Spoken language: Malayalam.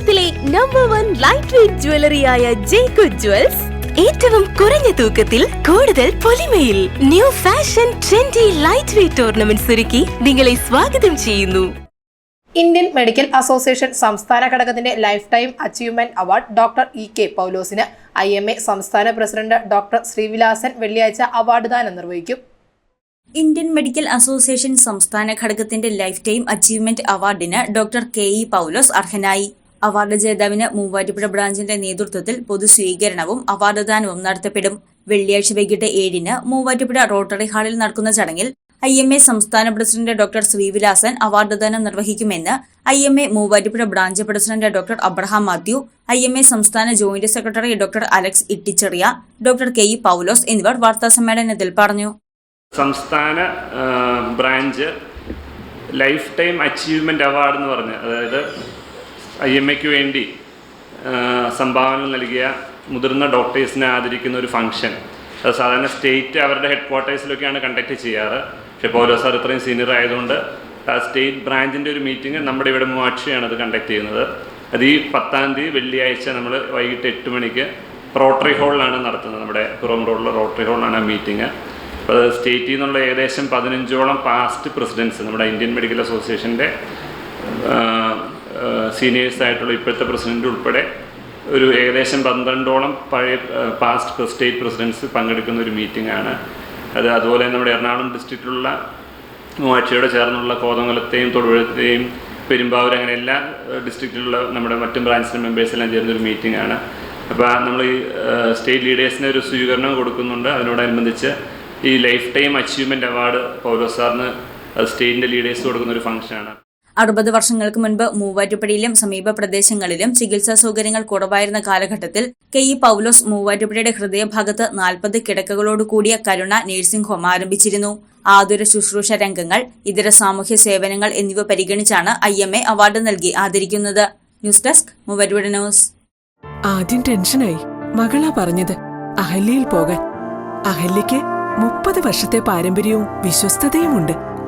കേരളത്തിലെ നമ്പർ വൺ ലൈറ്റ് വെയിറ്റ് ജ്വല്ലറിയായ ജേക്കു ജ്വൽസ് ഏറ്റവും കുറഞ്ഞ തൂക്കത്തിൽ കൂടുതൽ പൊലിമയിൽ new fashion trendy light weight ornaments ഒരുക്കി നിങ്ങളെ സ്വാഗതം ചെയ്യുന്നു. ഇന്ത്യൻ മെഡിക്കൽ അസോസിയേഷൻ സംസ്ഥാന ഘടകത്തിന്റെ lifetime achievement award doctor E K പൗലോസിന് ഐ എം എ സംസ്ഥാന പ്രസിഡന്റ് ഡോക്ടർ ശ്രീവിലാസൻ വെള്ളിയാഴ്ച അവാർഡ് ദാനം നിർവഹിക്കും. ഇന്ത്യൻ മെഡിക്കൽ അസോസിയേഷൻ സംസ്ഥാന ഘടകത്തിന്റെ ലൈഫ് ടൈം അച്ചീവ്മെന്റ് അവാർഡിന് ഡോക്ടർ കെ ഇ പൗലോസ് അർഹനായി. അവാർഡ് ജേതാവിന് മൂവാറ്റുപുഴ ബ്രാഞ്ചിന്റെ നേതൃത്വത്തിൽ പൊതുസ്വീകരണവും അവാർഡ് ദാനവും നടത്തപ്പെടും. വെള്ളിയാഴ്ച വൈകിട്ട് ഏഴിന് മൂവാറ്റുപുഴ റോട്ടറി ഹാളിൽ നടക്കുന്ന ചടങ്ങിൽ ഐ എം എ സംസ്ഥാന പ്രസിഡന്റ് ഡോക്ടർ ശ്രീവിലാസൻ അവാർഡ് ദാനം നിർവഹിക്കുമെന്ന് I M A Muvattupuzha branch president doctor Abraham Mathew I M A സംസ്ഥാന joint secretary doctor Alex Ittycheriah doctor K E Paulose എന്നിവർ വാർത്താസമ്മേളനത്തിൽ പറഞ്ഞു. സംസ്ഥാന branch lifetime achievement award എന്ന് പറഞ്ഞ് അതായത് ഐ എം എക്ക് വേണ്ടി സംഭാവന നൽകിയ മുതിർന്ന ഡോക്ടേഴ്സിനെ ആദരിക്കുന്ന ഒരു ഫംഗ്ഷൻ. അത് സാധാരണ സ്റ്റേറ്റ് അവരുടെ ഹെഡ് ക്വാർട്ടേഴ്സിലൊക്കെയാണ് കണ്ടക്ട് ചെയ്യാറ്. പക്ഷേ പോലോ സാർ ഇത്രയും സീനിയർ ആയതുകൊണ്ട് സ്റ്റേറ്റ് ബ്രാഞ്ചിന്റെ ഒരു മീറ്റിംഗ് നമ്മുടെ ഇവിടെ മൂവാക്ഷിയാണ് അത് കണ്ടക്ട് ചെയ്യുന്നത്. അത് ഈ പത്താം തീയതി വെള്ളിയാഴ്ച നമ്മൾ വൈകിട്ട് എട്ട് മണിക്ക് റോട്ടറി ഹാളിലാണ് നടത്തുന്നത് നമ്മുടെ പുറം റോഡിലെ റോട്ടറി ഹാളിലാണ് ആ മീറ്റിംഗ്. അപ്പോൾ അത് സ്റ്റേറ്റിൽ നിന്നുള്ള ഏകദേശം പതിനഞ്ചോളം പാസ്റ്റ് പ്രസിഡൻസ് നമ്മുടെ ഇന്ത്യൻ മെഡിക്കൽ അസോസിയേഷന്റെ സീനിയേഴ്സ് ആയിട്ടുള്ള ഇപ്പോഴത്തെ പ്രസിഡന്റ് ഉൾപ്പെടെ ഒരു ഏകദേശം പന്ത്രണ്ടോളം പഴയ പാസ്റ്റ് സ്റ്റേറ്റ് പ്രസിഡൻസ് പങ്കെടുക്കുന്ന ഒരു മീറ്റിംഗ് ആണ്. അത് അതുപോലെ നമ്മുടെ എറണാകുളം ഡിസ്ട്രിക്റ്റിലുള്ള മൂവാഴ്ചയോടെ ചേർന്നുള്ള കോതമംഗലത്തെയും തൊടുപുഴത്തെയും പെരുമ്പാവൂർ അങ്ങനെ എല്ലാ ഡിസ്ട്രിക്റ്റിലുള്ള നമ്മുടെ മറ്റും ബ്രാഞ്ചിലെ മെമ്പേഴ്സ് എല്ലാം ചേർന്നൊരു മീറ്റിംഗ് ആണ്. അപ്പോൾ നമ്മൾ ഈ സ്റ്റേറ്റ് ലീഡേഴ്സിന് ഒരു സ്വീകരണം കൊടുക്കുന്നുണ്ട്. അതിനോടനുബന്ധിച്ച് ഈ ലൈഫ് ടൈം അച്ചീവ്മെന്റ് അവാർഡ് പൗരോ സാറിന് സ്റ്റേറ്റിന്റെ ലീഡേഴ്സ് കൊടുക്കുന്ന ഒരു ഫംഗ്ഷനാണ് അറുപത് വർഷങ്ങൾക്ക് മുൻപ് മൂവാറ്റുപുഴയിലും സമീപ പ്രദേശങ്ങളിലും ചികിത്സാ സൗകര്യങ്ങൾ കുറവായിരുന്ന കാലഘട്ടത്തിൽ കെ ഇ പൌലോസ് മൂവാറ്റുപുഴയുടെ ഹൃദയഭാഗത്ത് നാൽപ്പത് കിടക്കകളോട് കൂടിയ കരുണ നഴ്സിംഗ് ഹോം ആരംഭിച്ചിരുന്നു. ആതുര ശുശ്രൂഷ രംഗങ്ങൾ ഇതര സാമൂഹ്യ സേവനങ്ങൾ എന്നിവ പരിഗണിച്ചാണ് ഐ എം എ അവാർഡ് നൽകി ആദരിക്കുന്നത്. News desk Muvattupuzha news. ആദ്യം ടെൻഷനായി. മകളാ പറഞ്ഞത് അഹല്യയിൽ പോകാൻ. അഹല്യയ്ക്ക് മുപ്പത് വർഷത്തെ പാരമ്പര്യവും വിശ്വസ്തതയുമുണ്ട്.